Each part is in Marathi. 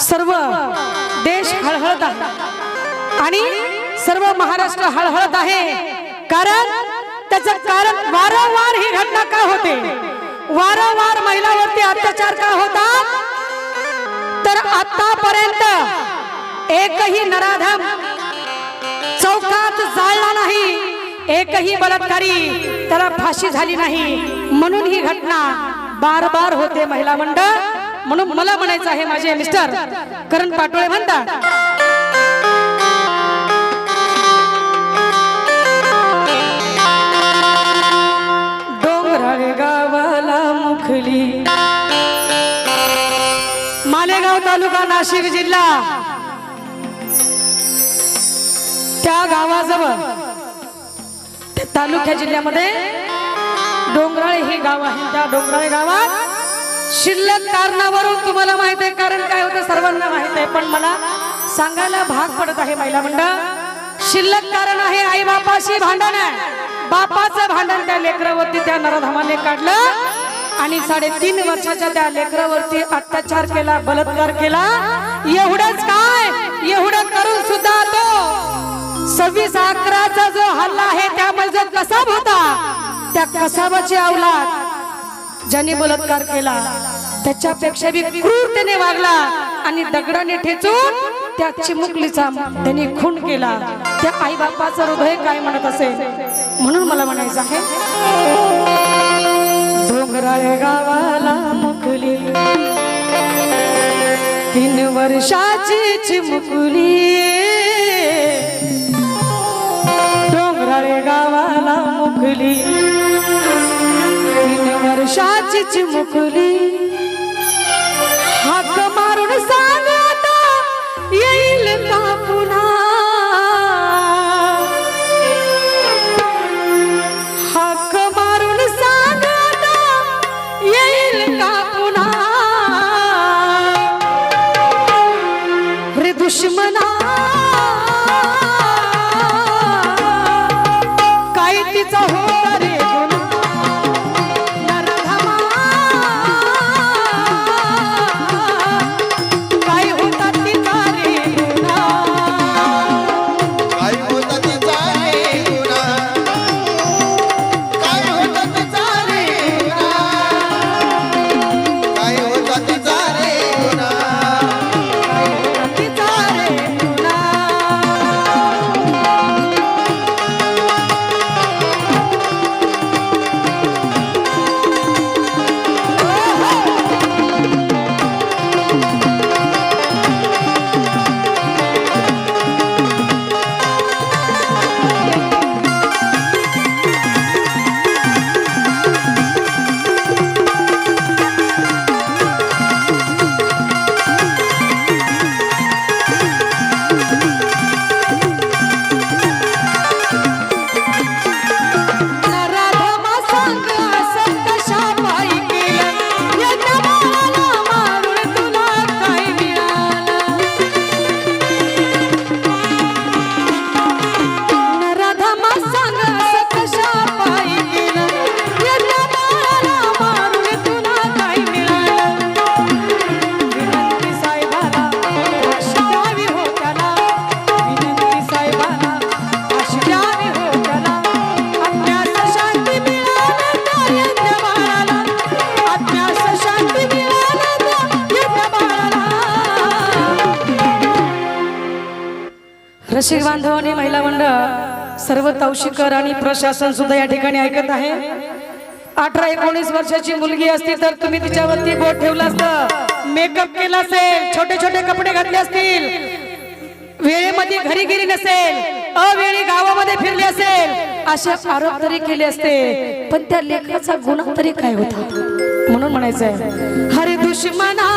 सर्व देश हळहळत आहे. आणि सर्व महाराष्ट्र हळहळत आहे. कारण त्याच कारण वारंवार ही घटना का होते? वारंवार महिलावरती अत्याचार का होतात? तर आतापर्यंत एकही नराधम एकही बलात्कारी त्याला फाशी झाली नाही. म्हणून ही घटना बार बार होते महिला मंडळ. म्हणून मला म्हणायचं आहे माझे मिस्टर करण पाटोळे म्हणतात डोंगराळ गावाला मुखली. मालेगाव तालुका नाशिक जिल्हा. त्या गावाजवळ तालुक्या जिल्ह्यामध्ये डोंगराळे हे गाव आहे. त्या डोंगराळे गावात शिल्लक कारणावरून तुम्हाला माहीत आहे कारण काय होतं सर्वांना माहीत आहे पण मला सांगायला भाग पडत आहे महिला मंडळ. शिल्लक कारण आहे आई बापाशी भांडण आहे. बापाचं भांडण त्या लेकरावरती त्या नरधमाने काढलं आणि साडेतीन वर्षाच्या त्या लेकरावरती अत्याचार केला बलात्कार केला. एवढंच काय? एवढं करून सुद्धा तो सव्वीस अकराचा जो हल्ला आहे त्यामध्ये जो कसाब होता त्या कसाबाची अवलाद ज्यांनी बलात्कार केला त्याच्यापेक्षा बी क्रूरतेने वागला आणि दगडाने ठेचून त्या चिमुकलीचा त्यांनी खून केला. त्या आई बापाचं हृदय काय म्हणत असेल? म्हणून मला म्हणायचं आहे डोंगराळे गावाला मुकली. तीन वर्षाची चिमुकली. मुकली. तीन वर्षाची चिमुकली हाक मारून सांग आता येईल का पुन्हा? हाक मारून सांग आता येईल का पुन्हा? रे दुश्मना. रसिक बांधव आणि महिला मंडळ सर्व तवशीकर आणि प्रशासन सुद्धा या ठिकाणी ऐकत आहे. अठरा एकोणीस वर्षाची मुलगी असती तर तुम्ही तिच्यावरती बोट ठेवलं असतं. मेकअप केला असेल छोटे छोटे कपडे घातले असतील. वेळेमध्ये घरी गेली नसेल अवेळी गावामध्ये फिरली असेल. असे आरोप तरी केले असते पण त्या लेखाचा गुन्हा तरी काय होता? म्हणून म्हणायचंय हरे दुश्मना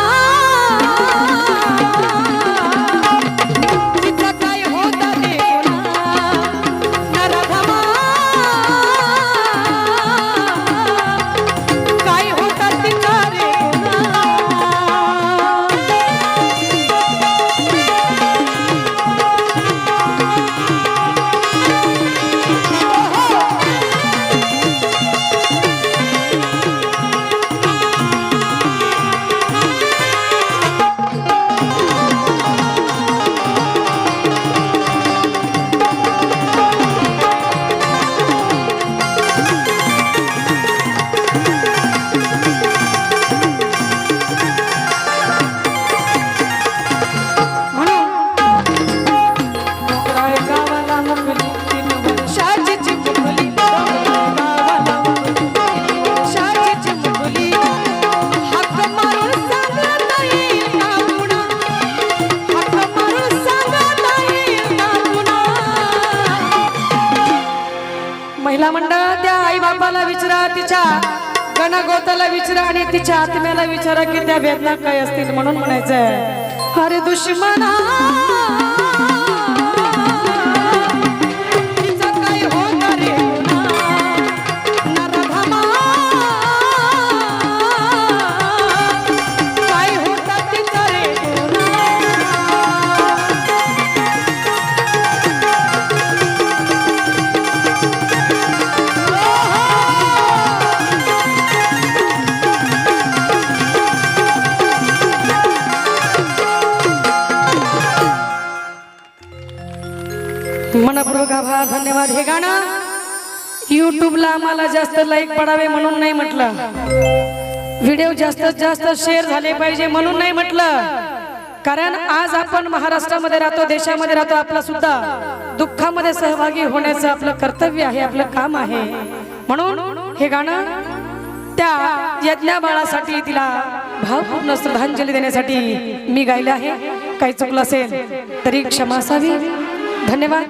तिला म्हणलं त्या आई बापाला विचारा तिच्या गणगोताला विचारा आणि तिच्या आत्म्याला विचारा की त्या वेदना काय असतील म्हणून म्हणायचंय. अरे दुश्मना! आभार धन्यवाद. हे गाणं युट्यूबला आम्हाला जास्त लाईक पडावे म्हणून नाही म्हटलं. व्हिडिओ जास्तीत जास्त शेअर झाले पाहिजे म्हणून नाही म्हटलं. कारण आज आपण महाराष्ट्रामध्ये राहतो देशामध्ये राहतो आपला सुद्धा दुःखामध्ये सहभागी होण्याचं आपलं कर्तव्य आहे आपलं काम आहे. म्हणून हे गाणं त्या यज्ञा बाळासाठी तिला भावपूर्ण श्रद्धांजली देण्यासाठी मी गायले आहे. काही चुकलं असेल तरी क्षमा असावी. धन्यवाद.